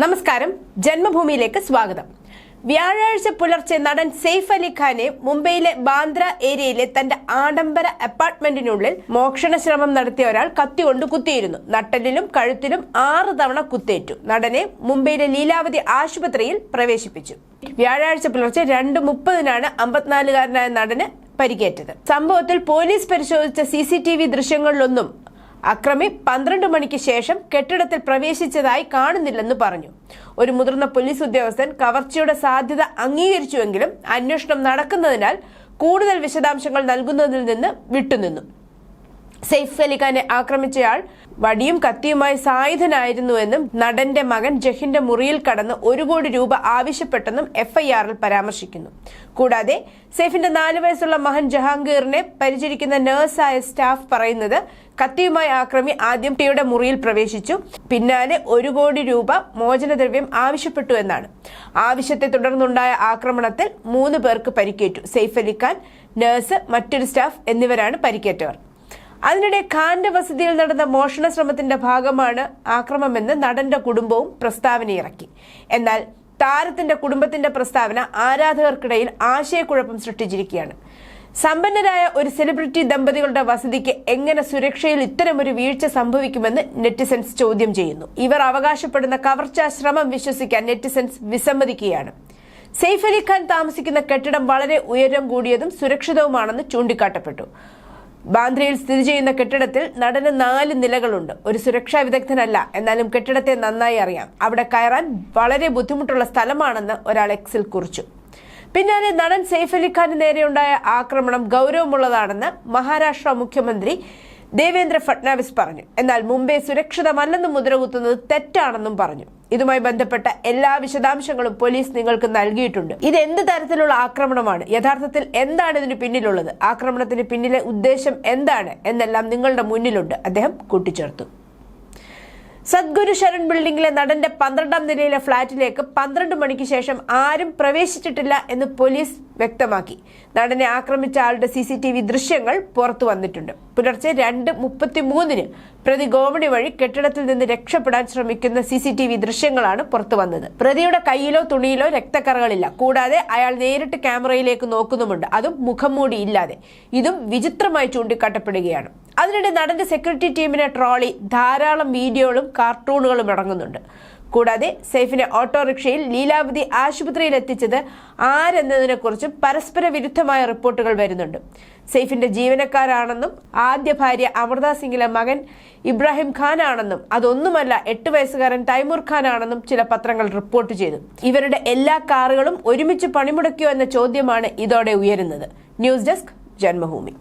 നമസ്കാരം. ജന്മഭൂമിയിലേക്ക് സ്വാഗതം. വ്യാഴാഴ്ച പുലർച്ചെ നടൻ സെയ്ഫ് അലി ഖാനെ മുംബൈയിലെ ബാന്ദ്ര ഏരിയയിലെ തന്റെ ആഡംബര അപ്പാർട്ട്മെന്റിനുള്ളിൽ മോഷണ ശ്രമം നടത്തിയ ഒരാൾ കത്തികൊണ്ട് കുത്തിയിരുന്നു. നട്ടലിലും കഴുത്തിലും ആറ് തവണ കുത്തേറ്റു. നടനെ മുംബൈയിലെ ലീലാവതി ആശുപത്രിയിൽ പ്രവേശിപ്പിച്ചു. വ്യാഴാഴ്ച പുലർച്ചെ രണ്ട് മുപ്പതിനാണ് അമ്പത്തിനാലുകാരനായ നടന് പരിക്കേറ്റത്. സംഭവത്തിൽ പോലീസ് പരിശോധിച്ച സി സി ടി വി ദൃശ്യങ്ങളിലൊന്നും അക്രമി പന്ത്രണ്ട് മണിക്ക് ശേഷം കെട്ടിടത്തിൽ പ്രവേശിച്ചതായി കാണുന്നില്ലെന്ന് പറഞ്ഞു. ഒരു മുതിർന്ന പോലീസ് ഉദ്യോഗസ്ഥൻ കവർച്ചയുടെ സാധ്യത അംഗീകരിച്ചുവെങ്കിലും അന്വേഷണം നടക്കുന്നതിനാൽ കൂടുതൽ വിശദാംശങ്ങൾ നൽകുന്നതിൽ നിന്ന് വിട്ടുനിന്നു. സെയ്ഫ് അലിഖാനെ ആക്രമിച്ചയാൾ വടിയും കത്തിയുമായി സായുധനായിരുന്നുവെന്നും നടന്റെ മകൻ ജഹിന്റെ മുറിയിൽ കടന്ന് ഒരു കോടി രൂപ ആവശ്യപ്പെട്ടെന്നും എഫ്ഐആറിൽ പരാമർശിക്കുന്നു. കൂടാതെ സെയ്ഫിന്റെ നാലു വയസ്സുള്ള മഹൻ ജഹാംഗീറിനെ പരിചരിക്കുന്ന നഴ്സായ സ്റ്റാഫ് പറയുന്നത് കത്തിയുമായി ആക്രമി ആദ്യം ടിയുടെ മുറിയിൽ പ്രവേശിച്ചു പിന്നാലെ ഒരു കോടി രൂപ മോചനദ്രവ്യം ആവശ്യപ്പെട്ടു എന്നാണ്. ആവശ്യത്തെ തുടർന്നുണ്ടായ ആക്രമണത്തിൽ മൂന്ന് പേർക്ക് പരിക്കേറ്റു. സെയ്ഫ് അലിഖാൻ നഴ്സ് മറ്റൊരു സ്റ്റാഫ് എന്നിവരാണ് പരിക്കേറ്റവർ. അതിനിടെ ഖാന്റെ വസതിയിൽ നടന്ന മോഷണ ശ്രമത്തിന്റെ ഭാഗമാണ് ആക്രമമെന്ന് നടന്റെ കുടുംബവും പ്രസ്താവന ഇറക്കി. എന്നാൽ താരത്തിന്റെ കുടുംബത്തിന്റെ പ്രസ്താവന ആരാധകർക്കിടയിൽ ആശയക്കുഴപ്പം സൃഷ്ടിച്ചിരിക്കുകയാണ്. സമ്പന്നരായ ഒരു സെലിബ്രിറ്റി ദമ്പതികളുടെ വസതിക്ക് എങ്ങനെ സുരക്ഷയിൽ ഇത്തരമൊരു വീഴ്ച സംഭവിക്കുമെന്ന് നെറ്റിസൻസ് ചോദ്യം ചെയ്യുന്നു. ഇവർ അവകാശപ്പെടുന്ന കവർച്ചാ ശ്രമം വിശ്വസിക്കാൻ നെറ്റിസൻസ് വിസമ്മതിക്കുകയാണ്. സെയ്ഫ് അലി ഖാൻ താമസിക്കുന്ന കെട്ടിടം വളരെ ഉയരം കൂടിയതും സുരക്ഷിതവുമാണെന്ന് ചൂണ്ടിക്കാട്ടപ്പെട്ടു. ബാന്ദ്രയിൽ സ്ഥിതി ചെയ്യുന്ന കെട്ടിടത്തിൽ നടന് നാല് നിലകളുണ്ട്. ഒരു സുരക്ഷാ വിദഗ്ധനല്ല. എന്നാലും കെട്ടിടത്തെ നന്നായി അറിയാം. അവിടെ കയറാൻ വളരെ ബുദ്ധിമുട്ടുള്ള സ്ഥലമാണെന്ന് ഒരാൾ എക്സിൽ കുറിച്ചു. പിന്നാലെ നടൻ സെയ്ഫ് അലി ഖാന് നേരെയുണ്ടായ ആക്രമണം ഗൗരവമുള്ളതാണെന്ന് മഹാരാഷ്ട്ര മുഖ്യമന്ത്രി ദേവേന്ദ്ര ഫട്നാവിസ് പറഞ്ഞു. എന്നാൽ മുംബൈ സുരക്ഷിതമല്ലെന്ന് മുദ്രകുത്തുന്നത് തെറ്റാണെന്നും പറഞ്ഞു. ഇതുമായി ബന്ധപ്പെട്ട എല്ലാ വിശദാംശങ്ങളും പോലീസ് നിങ്ങൾക്ക് നൽകിയിട്ടുണ്ട്. ഇത് എന്ത് തരത്തിലുള്ള ആക്രമണമാണ്? യഥാർത്ഥത്തിൽ എന്താണ് ഇതിന് പിന്നിലുള്ളത്? ആക്രമണത്തിന് പിന്നിലെ ഉദ്ദേശം എന്താണ്? എന്നെല്ലാം നിങ്ങളുടെ മുന്നിലുണ്ട്. അദ്ദേഹം കൂട്ടിച്ചേർത്തു. സദ്ഗുരു ശരൺ ബിൽഡിംഗിലെ നടന്റെ പന്ത്രണ്ടാം നിലയിലെ ഫ്ളാറ്റിലേക്ക് പന്ത്രണ്ട് മണിക്ക് ശേഷം ആരും പ്രവേശിച്ചിട്ടില്ല എന്ന് പോലീസ് വ്യക്തമാക്കി. നടനെ ആക്രമിച്ച ആളുടെ സി സി ടി വി ദൃശ്യങ്ങൾ പുറത്തു വന്നിട്ടുണ്ട്. പുലർച്ചെ രണ്ട് മുപ്പത്തിമൂന്നിന് പ്രതി ഗോവണി വഴി കെട്ടിടത്തിൽ നിന്ന് രക്ഷപ്പെടാൻ ശ്രമിക്കുന്ന സി സി ടി വി ദൃശ്യങ്ങളാണ് പുറത്തു വന്നത്. പ്രതിയുടെ കയ്യിലോ തുണിയിലോ രക്തക്കറകളില്ല. കൂടാതെ അയാൾ നേരിട്ട് ക്യാമറയിലേക്ക് നോക്കുന്നുമുണ്ട്. അതും മുഖംമൂടി ഇല്ലാതെ. ഇതും വിചിത്രമായി ചൂണ്ടിക്കാട്ടപ്പെടുകയാണ്. അതിനിടെ നടന്റെ സെക്യൂരിറ്റി ടീമിനെ ട്രോളി ധാരാളം വീഡിയോകളും കാർട്ടൂണുകളും അടങ്ങുന്നുണ്ട്. കൂടാതെ സെയ്ഫിനെ ഓട്ടോറിക്ഷയിൽ ലീലാവതി ആശുപത്രിയിൽ എത്തിച്ചത് ആരെന്നതിനെക്കുറിച്ചും പരസ്പര വിരുദ്ധമായ റിപ്പോർട്ടുകൾ വരുന്നുണ്ട്. സെയ്ഫിന്റെ ജീവനക്കാരാണെന്നും ആദ്യ ഭാര്യ അമൃത സിംഗിലെ മകൻ ഇബ്രാഹിം ഖാൻ ആണെന്നും അതൊന്നുമല്ല എട്ട് വയസ്സുകാരൻ തൈമൂർ ഖാൻ ആണെന്നും ചില പത്രങ്ങൾ റിപ്പോർട്ട് ചെയ്തു. ഇവരുടെ എല്ലാ കാറുകളും ഒരുമിച്ച് പണിമുടക്കിയോ എന്ന ചോദ്യമാണ് ഇതോടെ ഉയരുന്നത്. News desk Janmabhumi.